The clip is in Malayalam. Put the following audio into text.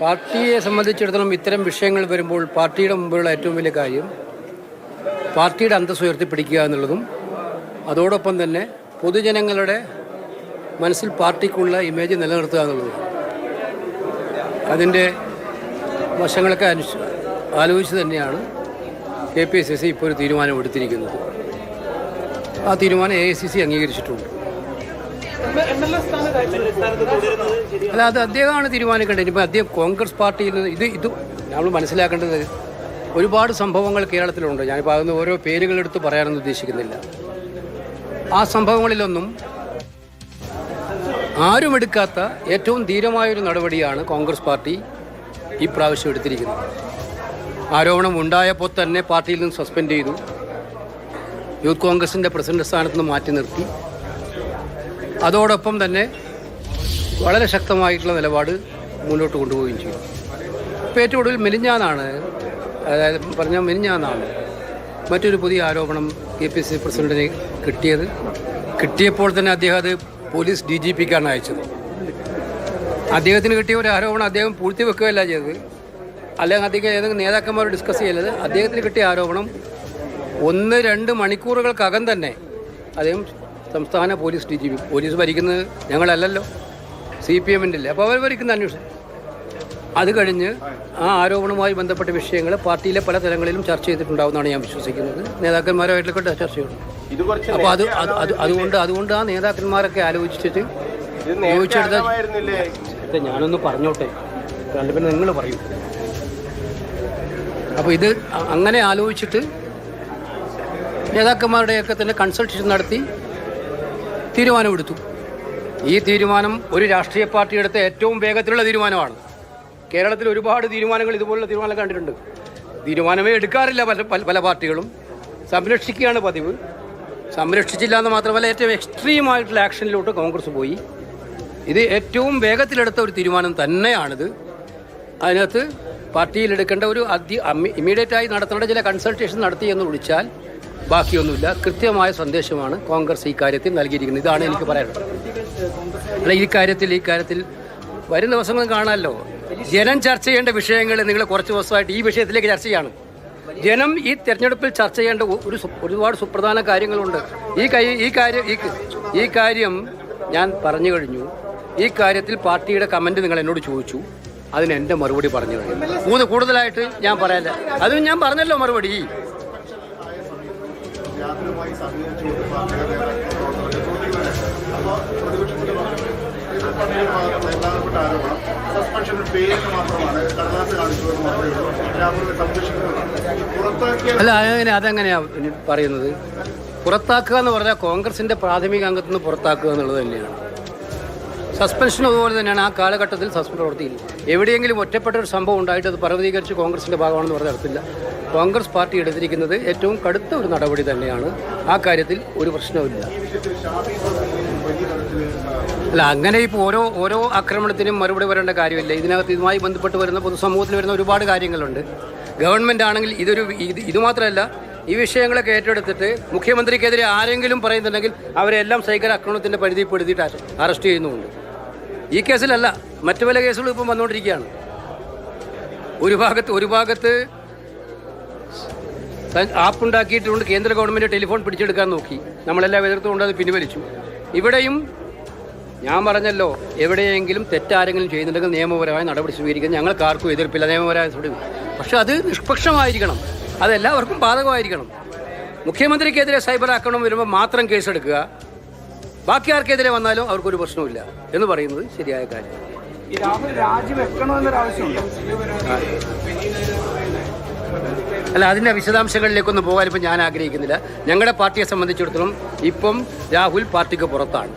പാർട്ടിയെ സംബന്ധിച്ചിടത്തോളം ഇത്തരം വിഷയങ്ങൾ വരുമ്പോൾ പാർട്ടിയുടെ മുമ്പിലുള്ള ഏറ്റവും വലിയ കാര്യം പാർട്ടിയുടെ അന്തസ് ഉയർത്തിപ്പിടിക്കുക എന്നുള്ളതും അതോടൊപ്പം തന്നെ പൊതുജനങ്ങളുടെ മനസ്സിൽ പാർട്ടിക്കുള്ള ഇമേജ് നിലനിർത്തുക എന്നുള്ളതും. അതിന്റെ വശങ്ങളൊക്കെ അനുസ ആലോചിച്ച് തന്നെയാണ് കെ പി സി സി ഇപ്പോൾ ഒരു തീരുമാനം എടുത്തിരിക്കുന്നത്. ആ തീരുമാനം എ ഐ സി സി അംഗീകരിച്ചിട്ടുണ്ട്. അല്ല അത് അദ്ദേഹമാണ് തീരുമാനിക്കേണ്ടത്. ഇനിയിപ്പോൾ അദ്ദേഹം കോൺഗ്രസ് പാർട്ടിയിൽ നിന്ന് ഇത് ഇത് നമ്മൾ മനസ്സിലാക്കേണ്ടത് ഒരുപാട് സംഭവങ്ങൾ കേരളത്തിലുണ്ട്. ഞാനിപ്പോൾ അതൊന്നും ഓരോ പേരുകളെടുത്ത് പറയാനൊന്നും ഉദ്ദേശിക്കുന്നില്ല. ആ സംഭവങ്ങളിലൊന്നും ആരും എടുക്കാത്ത ഏറ്റവും ധീരമായൊരു നടപടിയാണ് കോൺഗ്രസ് പാർട്ടി ഈ പ്രാവശ്യം എടുത്തിരിക്കുന്നത്. ആരോപണം ഉണ്ടായപ്പോൾ തന്നെ പാർട്ടിയിൽ നിന്ന് സസ്പെൻഡ് ചെയ്തു. യൂത്ത് കോൺഗ്രസിന്റെ പ്രസിഡന്റ് സ്ഥാനത്ത് നിന്ന് മാറ്റി നിർത്തി. അതോടൊപ്പം തന്നെ വളരെ ശക്തമായിട്ടുള്ള നിലപാട് മുന്നോട്ട് കൊണ്ടുപോവുകയും ചെയ്യും ഇപ്പോൾ ഏറ്റവും ഒടുവിൽ മെലിഞ്ഞാന്നാണ് അതായത് പറഞ്ഞ മെലിഞ്ഞാന്നാണ് മറ്റൊരു പുതിയ ആരോപണം കെ പി സി പ്രസിഡന്റിന് കിട്ടിയത്. കിട്ടിയപ്പോൾ തന്നെ അദ്ദേഹം അത് പോലീസ് ഡി ജി പിക്കാണ് അയച്ചത്. അദ്ദേഹത്തിന് കിട്ടിയ ഒരു ആരോപണം അദ്ദേഹം പൂഴ്ത്തി വെക്കുകയല്ല ചെയ്തത്. അല്ലെങ്കിൽ അദ്ദേഹം ഏതെങ്കിലും നേതാക്കന്മാർ ഡിസ്കസ് ചെയ്യലത് അദ്ദേഹത്തിന് കിട്ടിയ ആരോപണം ഒന്ന് രണ്ട് മണിക്കൂറുകൾക്കകം തന്നെ അദ്ദേഹം സംസ്ഥാന police D G P. Police ഭരിക്കുന്നത് ഞങ്ങളല്ലല്ലോ. സി പി എമ്മിന്റെ അല്ലേ? അപ്പോൾ അവർ ഭരിക്കുന്ന അന്വേഷണം. അത് കഴിഞ്ഞ് ആ ആരോപണവുമായി ബന്ധപ്പെട്ട വിഷയങ്ങൾ പാർട്ടിയിലെ പല തലങ്ങളിലും ചർച്ച ചെയ്തിട്ടുണ്ടാവുമെന്നാണ് ഞാൻ വിശ്വസിക്കുന്നത്. നേതാക്കന്മാരുമായിട്ടൊക്കെ ചർച്ച ചെയ്യണം ഇത് കുറച്ച് അപ്പോൾ അത് അത് അത് അതുകൊണ്ട് അതുകൊണ്ട് ആ നേതാക്കന്മാരൊക്കെ ആലോചിച്ചിട്ട് ചോദിച്ചെടുത്ത ഞാനൊന്ന് പറഞ്ഞോട്ടെ. കണ്ടു പിന്നെ നിങ്ങൾ പറയും. അപ്പോൾ ഇത് അങ്ങനെ ആലോചിച്ചിട്ട് നേതാക്കന്മാരുടെയൊക്കെ തന്നെ കൺസൾട്ടേഷൻ നടത്തി തീരുമാനമെടുത്തു. ഈ തീരുമാനം ഒരു രാഷ്ട്രീയ പാർട്ടി എടുത്ത ഏറ്റവും വേഗത്തിലുള്ള തീരുമാനമാണ്. കേരളത്തിൽ ഒരുപാട് തീരുമാനങ്ങൾ ഇതുപോലുള്ള തീരുമാനങ്ങൾ കണ്ടിട്ടുണ്ട്. തീരുമാനമേ എടുക്കാറില്ല പല പല- പാർട്ടികളും. സംരക്ഷിക്കുകയാണ് പതിവ്. സംരക്ഷിച്ചില്ല എന്ന് മാത്രമല്ല ഏറ്റവും എക്സ്ട്രീമായിട്ടുള്ള ആക്ഷനിലോട്ട് കോൺഗ്രസ് പോയി. ഇത് ഏറ്റവും വേഗത്തിലെടുത്ത ഒരു തീരുമാനം തന്നെയാണിത്. അതിനകത്ത് പാർട്ടിയിൽ എടുക്കേണ്ട ഒരു അതി ഇമ്മീഡിയറ്റായി നടത്തേണ്ട ചില കൺസൾട്ടേഷൻ നടത്തി എന്ന് വിളിച്ചാൽ ബാക്കിയൊന്നുമില്ല. കൃത്യമായ സന്ദേശമാണ് കോൺഗ്രസ് ഈ കാര്യത്തിൽ നൽകിയിരിക്കുന്നത്. ഇതാണ് എനിക്ക് പറയാനുള്ളത്. അല്ല ഈ കാര്യത്തിൽ ഈ കാര്യത്തിൽ വരും ദിവസങ്ങൾ കാണാമല്ലോ. ജനം ചർച്ച ചെയ്യേണ്ട വിഷയങ്ങൾ നിങ്ങൾ കുറച്ച് ദിവസമായിട്ട് ഈ വിഷയത്തിലേക്ക് ചർച്ച ചെയ്യാണ്. ജനം ഈ തെരഞ്ഞെടുപ്പിൽ ചർച്ച ചെയ്യേണ്ട ഒരു ഒരുപാട് സുപ്രധാന കാര്യങ്ങളുണ്ട്. ഈ ഈ കാര്യം ഈ കാര്യം ഞാൻ പറഞ്ഞു കഴിഞ്ഞു. ഈ കാര്യത്തിൽ പാർട്ടിയുടെ കമന്റ് നിങ്ങൾ എന്നോട് ചോദിച്ചു. അതിന് എന്റെ മറുപടി പറഞ്ഞു കഴിഞ്ഞു. കൂടുതലായിട്ട് ഞാൻ പറയാനില്ല. അതും ഞാൻ പറഞ്ഞല്ലോ മറുപടി. പാർട്ടിയുടെ അപ്പോൾ മാത്രമാണ് അല്ല അതെങ്ങനെ അതെങ്ങനെയാ പറയുന്നത്? പുറത്താക്കുക എന്ന് പറഞ്ഞാൽ കോൺഗ്രസിന്റെ പ്രാഥമിക അംഗത്തുനിന്ന് പുറത്താക്കുക എന്നുള്ളത് തന്നെയാണ്. സസ്പെൻഷൻ അതുപോലെ തന്നെയാണ് ആ കാലഘട്ടത്തിൽ സസ്പെൻഡ് പ്രവർത്തിയില്ല. എവിടെയെങ്കിലും ഒറ്റപ്പെട്ട ഒരു സംഭവം ഉണ്ടായിട്ട് അത് പർവതീകരിച്ച് കോൺഗ്രസിന്റെ ഭാഗമാണെന്ന് പറഞ്ഞ അടുത്തില്ല കോൺഗ്രസ് പാർട്ടി എടുത്തിരിക്കുന്നത് ഏറ്റവും കടുത്ത ഒരു നടപടി തന്നെയാണ്. ആ കാര്യത്തിൽ ഒരു പ്രശ്നവുമില്ല. അല്ല അങ്ങനെ ഇപ്പോൾ ഓരോ ഓരോ ആക്രമണത്തിനും മറുപടി വരേണ്ട കാര്യമില്ല. ഇതിനകത്ത് ഇതുമായി ബന്ധപ്പെട്ട് വരുന്ന പൊതുസമൂഹത്തിൽ വരുന്ന ഒരുപാട് കാര്യങ്ങളുണ്ട്. ഗവൺമെന്റ് ആണെങ്കിൽ ഇതൊരു ഇത് ഇതുമാത്രമല്ല ഈ വിഷയങ്ങളൊക്കെ ഏറ്റെടുത്തിട്ട് മുഖ്യമന്ത്രിക്കെതിരെ ആരെങ്കിലും പറയുന്നുണ്ടെങ്കിൽ അവരെല്ലാം സൈബർ ആക്രമണത്തിന്റെ പരിധിപ്പെടുത്തിയിട്ട് അറസ്റ്റ് ചെയ്യുന്നുമുണ്ട്. ഈ കേസിലല്ല മറ്റു പല കേസുകളും ഇപ്പം വന്നുകൊണ്ടിരിക്കുകയാണ് ഒരു ഭാഗത്ത് ഒരു ഭാഗത്ത് ആപ്പ് ഉണ്ടാക്കിയിട്ടുണ്ട് കേന്ദ്ര ഗവൺമെന്റ് ടെലിഫോൺ പിടിച്ചെടുക്കാൻ നോക്കി. നമ്മളെല്ലാം എതിർത്തുകൊണ്ട് അത് പിൻവലിച്ചു. ഇവിടെയും ഞാൻ പറഞ്ഞല്ലോ എവിടെയെങ്കിലും തെറ്റാരെങ്കിലും ചെയ്യുന്നുണ്ടെങ്കിൽ നിയമപരമായ നടപടി സ്വീകരിക്കാൻ ഞങ്ങൾക്ക് ആർക്കും എതിർപ്പില്ല നിയമപരമായ പക്ഷെ അത് നിഷ്പക്ഷമായിരിക്കണം. അതെല്ലാവർക്കും ബാധകമായിരിക്കണം. മുഖ്യമന്ത്രിക്കെതിരെ സൈബർ ആക്രമണം വരുമ്പോൾ മാത്രം കേസെടുക്കുക. ബാക്കി ആർക്കെതിരെ വന്നാലും അവർക്കൊരു പ്രശ്നവുമില്ല എന്ന് പറയുന്നത് ശരിയായ കാര്യം. അല്ല അതിന്റെ വിശദാംശങ്ങളിലേക്കൊന്നും പോകാൻ ഇപ്പം ഞാൻ ആഗ്രഹിക്കുന്നില്ല. ഞങ്ങളുടെ പാർട്ടിയെ സംബന്ധിച്ചിടത്തോളം ഇപ്പം രാഹുൽ പാർട്ടിക്ക് പുറത്താണ്.